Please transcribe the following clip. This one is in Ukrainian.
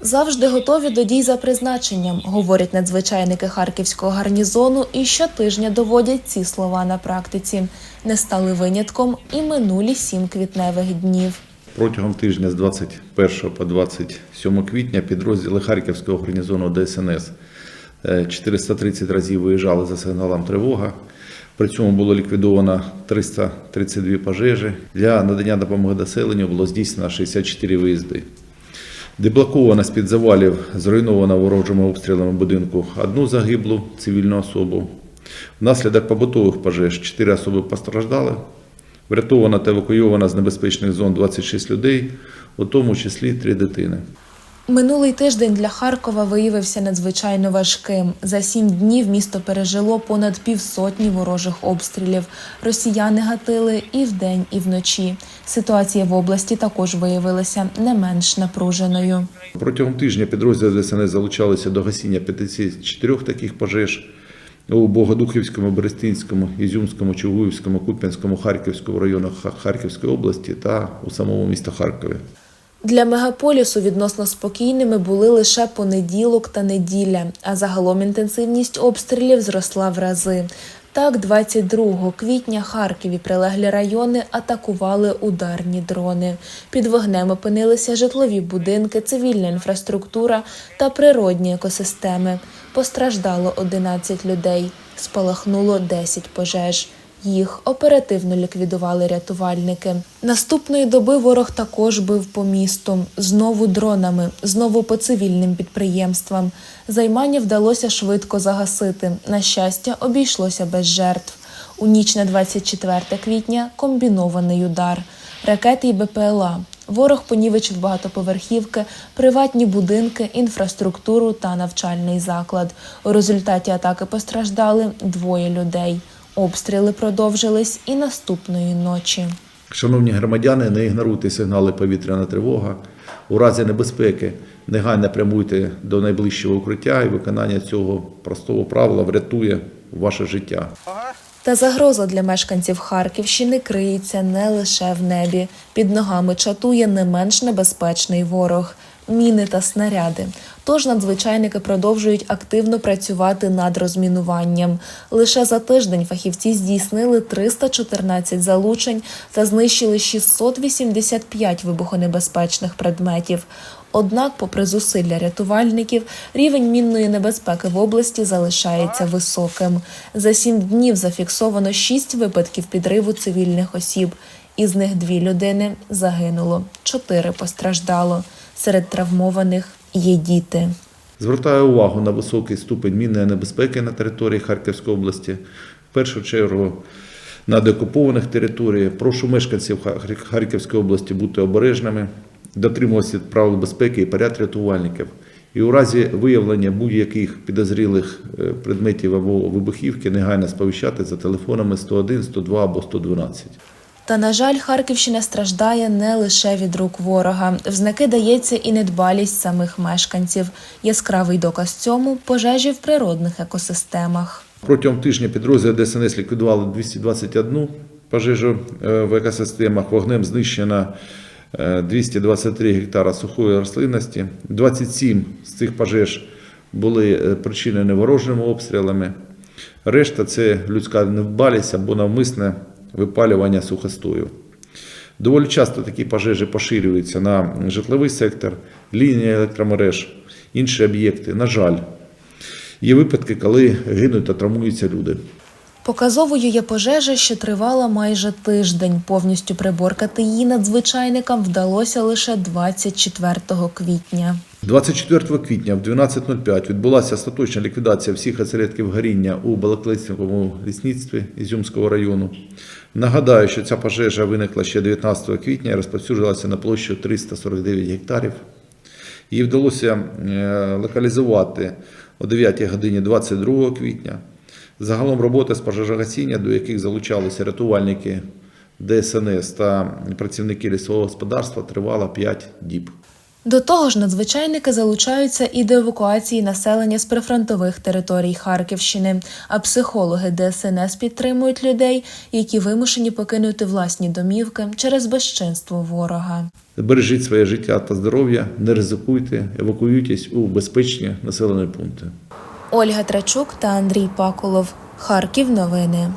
Завжди готові до дій за призначенням, говорять надзвичайники харківського гарнізону, і щотижня доводять ці слова на практиці. Не стали винятком і минулі сім квітневих днів. Протягом тижня з 21 по 27 квітня підрозділи Харківського гарнізону ДСНС е, 430 разів виїжджали за сигналом тривога. При цьому було ліквідовано 332 пожежі. Для надання допомоги населенню було здійснено 64 виїзди. Деблоковано з-під завалів, зруйновано ворожими обстрілами будинку одну загиблу цивільну особу. Внаслідок побутових пожеж 4 особи постраждали. Врятовано та евакуйовано з небезпечних зон 26 людей, у тому числі 3 дитини. Минулий тиждень для Харкова виявився надзвичайно важким. За сім днів місто пережило понад півсотні ворожих обстрілів. Росіяни гатили і вдень, і вночі. Ситуація в області також виявилася не менш напруженою. Протягом тижня підрозділи ДСНС залучалися до гасіння 54 таких пожеж у Богодухівському, Берестинському, Ізюмському, Чугуївському, Куп'янському, Харківському районах Харківської області та у самому місті Харкові. Для мегаполісу відносно спокійними були лише понеділок та неділя, а загалом інтенсивність обстрілів зросла в рази. Так, 22 квітня Харків і прилеглі райони атакували ударні дрони. Під вогнем опинилися житлові будинки, цивільна інфраструктура та природні екосистеми. Постраждало 11 людей, спалахнуло 10 пожеж. Їх оперативно ліквідували рятувальники. Наступної доби ворог також бив по місту, знову дронами, знову по цивільним підприємствам. Займання вдалося швидко загасити. На щастя, обійшлося без жертв. У ніч на 24 квітня комбінований удар, ракети й БПЛА. Ворог понівечив багатоповерхівки, приватні будинки, інфраструктуру та навчальний заклад. У результаті атаки постраждали двоє людей. Обстріли продовжились і наступної ночі. Шановні громадяни, не ігноруйте сигнали повітряна тривога. У разі небезпеки негайно прямуйте до найближчого укриття і виконання цього простого правила врятує ваше життя. Та загроза для мешканців Харківщини криється не лише в небі. Під ногами чатує не менш небезпечний ворог міни та снаряди. Тож надзвичайники продовжують активно працювати над розмінуванням. Лише за тиждень фахівці здійснили 314 залучень та знищили 685 вибухонебезпечних предметів. Однак, попри зусилля рятувальників, рівень мінної небезпеки в області залишається високим. За сім днів зафіксовано шість випадків підриву цивільних осіб. Із них дві людини загинуло, чотири постраждало. Серед травмованих є діти. Звертаю увагу на високий ступень мінної небезпеки на території Харківської області. В першу чергу на деокупованих територіях. Прошу мешканців Харківської області бути обережними, дотримуватися правил безпеки і поряд рятувальників. І у разі виявлення будь-яких підозрілих е, предметів або вибухівки негайно сповіщати за телефонами 101, 102 або 112. Та на жаль, Харківщина страждає не лише від рук ворога. В знаки дається і недбалість самих мешканців. Яскравий доказ цьому пожежі в природних екосистемах. Протягом тижня підрозділи ДСНС ліквідували 221 пожежу е, в екосистемах. Вогнем знищено е, 223 гектара сухої рослинності. 27 з цих пожеж були е, причинені ворожими обстрілами. Решта це людська недбалість або навмисне випалювання сухостою. Доволі часто такі пожежі поширюються на житловий сектор, лінії електромереж, інші об'єкти. На жаль, Є випадки, коли гинуть та травмуються люди. Показовою є пожежа, що тривала майже тиждень. Повністю приборкати її надзвичайникам вдалося лише 24 квітня. 24 квітня в 12.05 відбулася остаточна ліквідація всіх осередків горіння у Балаклицькому лісництві Ізюмського району. Нагадаю, що ця пожежа виникла ще 19 квітня і розповсюдилася на площу 349 гектарів. Її вдалося е, локалізувати о 9 годині 22 квітня. Загалом роботи з пожежогасіння, до яких залучалися рятувальники ДСНС та працівники лісового господарства, тривала 5 діб. До того ж, надзвичайники залучаються і до евакуації населення з прифронтових територій Харківщини, а психологи ДСНС підтримують людей, які вимушені покинути власні домівки через безчинство ворога. Бережіть своє життя та здоров'я, не ризикуйте, евакуюйтесь у безпечні населені пункти. Ольга Трачук та Андрій Паколов. Харків новини.